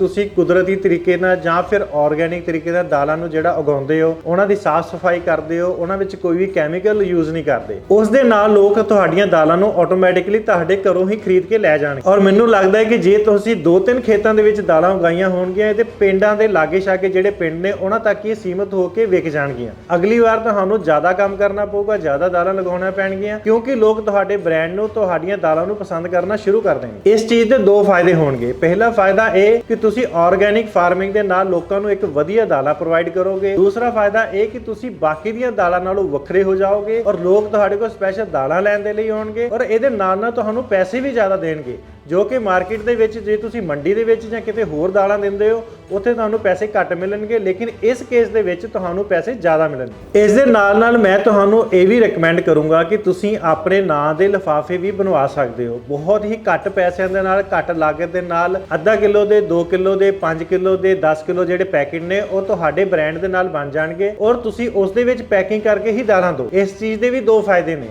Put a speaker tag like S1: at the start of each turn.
S1: ਤੁਸੀਂ ਕੁਦਰਤੀ ਤਰੀਕੇ ਨਾਲ ਜਾਂ ਫਿਰ ਆਰਗੇਨਿਕ ਤਰੀਕੇ ਨਾਲ ਦਾਲਾਂ ਨੂੰ ਜਿਹੜਾ ਉਗਾਉਂਦੇ ਹੋ, ਉਹਨਾਂ ਦੀ ਸਾਫ਼ ਸਫ਼ਾਈ ਕਰਦੇ ਹੋ, ਉਹਨਾਂ ਵਿੱਚ ਕੋਈ ਵੀ ਕੈਮੀਕਲ ਯੂਜ਼ ਨਹੀਂ ਕਰਦੇ। ਉਸ ਦੇ ਨਾਲ ਲੋਕ ਤੁਹਾਡੀਆਂ ਦਾਲਾਂ ਨੂੰ ਆਟੋਮੈਟਿਕਲੀ ਤੁਹਾਡੇ ਘਰੋਂ ਹੀ ਖਰੀਦ ਕੇ ਲੈ ਜਾਣਗੇ। ਔਰ ਮੈਨੂੰ ਲੱਗਦਾ ਹੈ ਕਿ ਜੇ ਤੁਸੀਂ ਦੋ ਤਿੰਨ ਖੇਤਾਂ ਦੇ ਵਿੱਚ ਦਾਲਾਂ ਉਗਾਈਆਂ ਹੋਣਗੀਆਂ ਤੇ ਪਿੰਡਾਂ ਦੇ ਲਾਗੇ ਛਾਗੇ ਜਿਹੜੇ ਪਿੰਡ ਨੇ, ਉਹਨਾਂ ਤੱਕ ਹੀ ਇਹ ਸੀਮਤ ਹੋ ਕੇ ਵਿਕ ਜਾਣਗੀਆਂ। ਅਗਲੀ ਵਾਰ ਤੁਹਾਨੂੰ ਜ਼ਿਆਦਾ ਕੰਮ ਕਰਨਾ ਪਊਗਾ, ਜ਼ਿਆਦਾ ਦਾਲਾਂ ਲਗਾਉਣਾ ਪੈਣਗੀਆਂ, ਕਿਉਂਕਿ ਲੋਕ ਤੁਹਾਡੇ ਬ੍ਰਾਂਡ ਨੂੰ, ਤੁਹਾਡੀਆਂ ਦਾਲਾਂ ਨੂੰ ਪਸੰਦ ਕਰਨਾ ਸ਼ੁਰੂ ਕਰ ਦੇਣਗੇ। ਇਸ ਚੀਜ਼ ਦੇ ਦੋ ਫਾਇਦੇ ਹੋਣਗੇ। ਪਹਿਲਾ ਫਾਇਦਾ ਇਹ ਕਿ ਤੁਸੀਂ ਆਰਗੇਨਿਕ ਫਾਰਮਿੰਗ ਦੇ ਨਾਲ ਲੋਕਾਂ ਨੂੰ ਇੱਕ ਵਧੀਆ ਦਾਲਾਂ ਪ੍ਰੋਵਾਈਡ ਕਰੋਗੇ। ਦੂਸਰਾ ਫਾਇਦਾ ਇਹ ਕਿ ਤੁਸੀਂ ਬਾਕੀ ਦੀਆਂ ਦਾਲਾਂ ਨਾਲੋਂ ਵੱਖਰੇ ਹੋ ਜਾਓਗੇ ਔਰ ਲੋਕ ਤੁਹਾਡੇ ਕੋਲ ਸਪੈਸ਼ਲ ਦਾਲਾਂ ਲੈਣ ਦੇ ਲਈ ਆਉਣਗੇ ਔਰ ਇਹਦੇ ਨਾਲ ਨਾਲ ਤੁਹਾਨੂੰ ਪੈਸੇ ਵੀ ਜ਼ਿਆਦਾ ਦੇਣਗੇ। ਜੋ ਕਿ ਮਾਰਕੀਟ ਦੇ ਵਿੱਚ, ਜੇ ਤੁਸੀਂ ਮੰਡੀ ਦੇ ਵਿੱਚ ਜਾਂ ਕਿਤੇ ਹੋਰ ਦਾਲਾਂ ਦਿੰਦੇ ਹੋ, ਉੱਥੇ ਤੁਹਾਨੂੰ ਪੈਸੇ ਘੱਟ ਮਿਲਣਗੇ, ਲੇਕਿਨ ਇਸ ਕੇਸ ਦੇ ਵਿੱਚ ਤੁਹਾਨੂੰ ਪੈਸੇ ਜ਼ਿਆਦਾ ਮਿਲਣਗੇ। ਇਸ ਦੇ ਨਾਲ ਨਾਲ ਮੈਂ ਤੁਹਾਨੂੰ ਇਹ ਵੀ ਰეკਮੈਂਡ ਕਰੂੰਗਾ ਕਿ ਤੁਸੀਂ ਆਪਣੇ ਨਾਂ ਦੇ ਲਿਫਾਫੇ ਵੀ ਬਣਵਾ ਸਕਦੇ ਹੋ। ਬਹੁਤ ਹੀ ਘੱਟ ਪੈਸਿਆਂ ਦੇ ਨਾਲ, ਘੱਟ ਲਾਗਤ ਦੇ ਨਾਲ, ਅੱਧਾ ਕਿਲੋ ਦੇ 2 ਕਿਲੋ ਦੇ 5 ਕਿਲੋ ਦੇ 10 ਕਿਲੋ ਜਿਹੜੇ ਪੈਕੇਟ ਨੇ, ਉਹ ਤੁਹਾਡੇ ਬ੍ਰਾਂਡ ਦੇ ਨਾਲ ਬਣ ਜਾਣਗੇ ਔਰ ਤੁਸੀਂ ਉਸ ਦੇ ਵਿੱਚ ਪੈਕਿੰਗ ਕਰਕੇ ਹੀ ਦਾਲਾਂ ਦਿਓ। ਇਸ ਚੀਜ਼ ਦੇ ਵੀ ਦੋ ਫਾਇਦੇ ਨੇ।